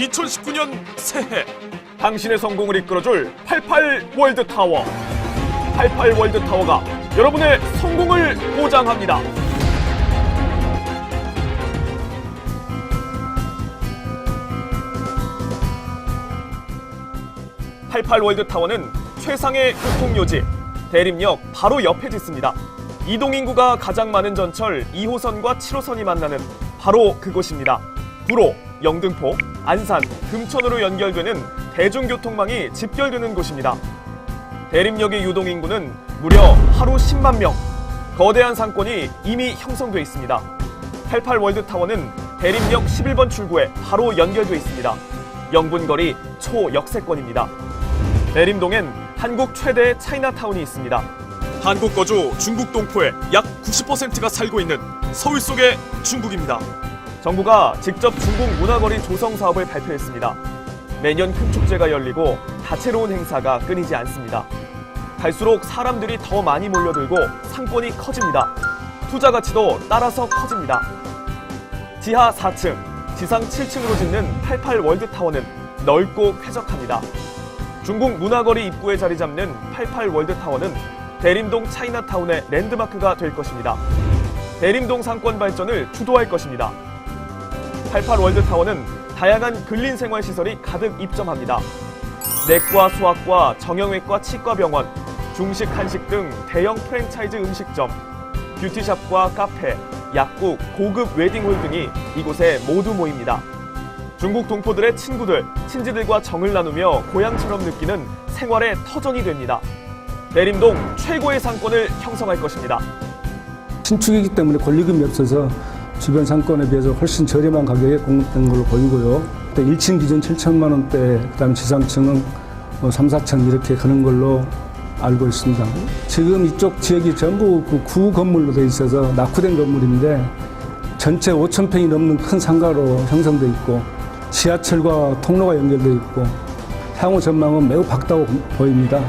2019년 새해 당신의 성공을 이끌어줄 88 월드 타워 88 월드 타워가 여러분의 성공을 보장합니다. (88 월드 타워는 최상의 교통요지 대림역 바로 옆에 짓습니다. 이동 인구가 가장 많은 전철 2호선과 7호선이 만나는 바로 그곳입니다. 구로, 영등포, 안산, 금천으로 연결되는 대중교통망이 집결되는 곳입니다. 대림역의 유동인구는 무려 하루 10만 명. 거대한 상권이 이미 형성돼 있습니다. 88 월드타워는 대림역 11번 출구에 바로 연결돼 있습니다. 영분거리 초역세권입니다. 대림동엔 한국 최대의 차이나타운이 있습니다. 한국 거주 중국 동포의 약 90%가 살고 있는 서울 속의 중국입니다. 정부가 직접 중국 문화거리 조성 사업을 발표했습니다. 매년 큰 축제가 열리고 다채로운 행사가 끊이지 않습니다. 갈수록 사람들이 더 많이 몰려들고 상권이 커집니다. 투자 가치도 따라서 커집니다. 지하 4층, 지상 7층으로 짓는 88 월드타워는 넓고 쾌적합니다. 중국 문화거리 입구에 자리 잡는 88 월드타워는 대림동 차이나타운의 랜드마크가 될 것입니다. 대림동 상권 발전을 주도할 것입니다. 88 월드타워는 다양한 근린 생활 시설이 가득 입점합니다. 내과 수학과 정형외과 치과병원, 중식 한식 등 대형 프랜차이즈 음식점, 뷰티샵과 카페, 약국, 고급 웨딩홀 등이 이곳에 모두 모입니다. 중국 동포들의 친구들, 친지들과 정을 나누며 고향처럼 느끼는 생활의 터전이 됩니다. 대림동 최고의 상권을 형성할 것입니다. 신축이기 때문에 권리금이 없어서 주변 상권에 비해서 훨씬 저렴한 가격에 공급된 걸로 보이고요. 또 1층 기준 7천만 원대, 그다음에 지상층은 뭐 3, 4천 이렇게 가는 걸로 알고 있습니다. 지금 이쪽 지역이 전부 그 구 건물로 돼 있어서 낙후된 건물인데 전체 5천 평이 넘는 큰 상가로 형성돼 있고 지하철과 통로가 연결돼 있고 향후 전망은 매우 밝다고 보입니다.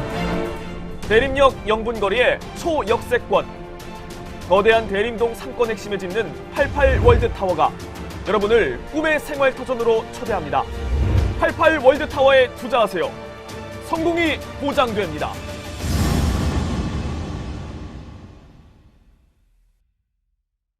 대림역 영분거리의 초역세권 거대한 대림동 상권 핵심에 짓는 88 월드타워가 여러분을 꿈의 생활 터전으로 초대합니다. 88 월드타워에 투자하세요. 성공이 보장됩니다.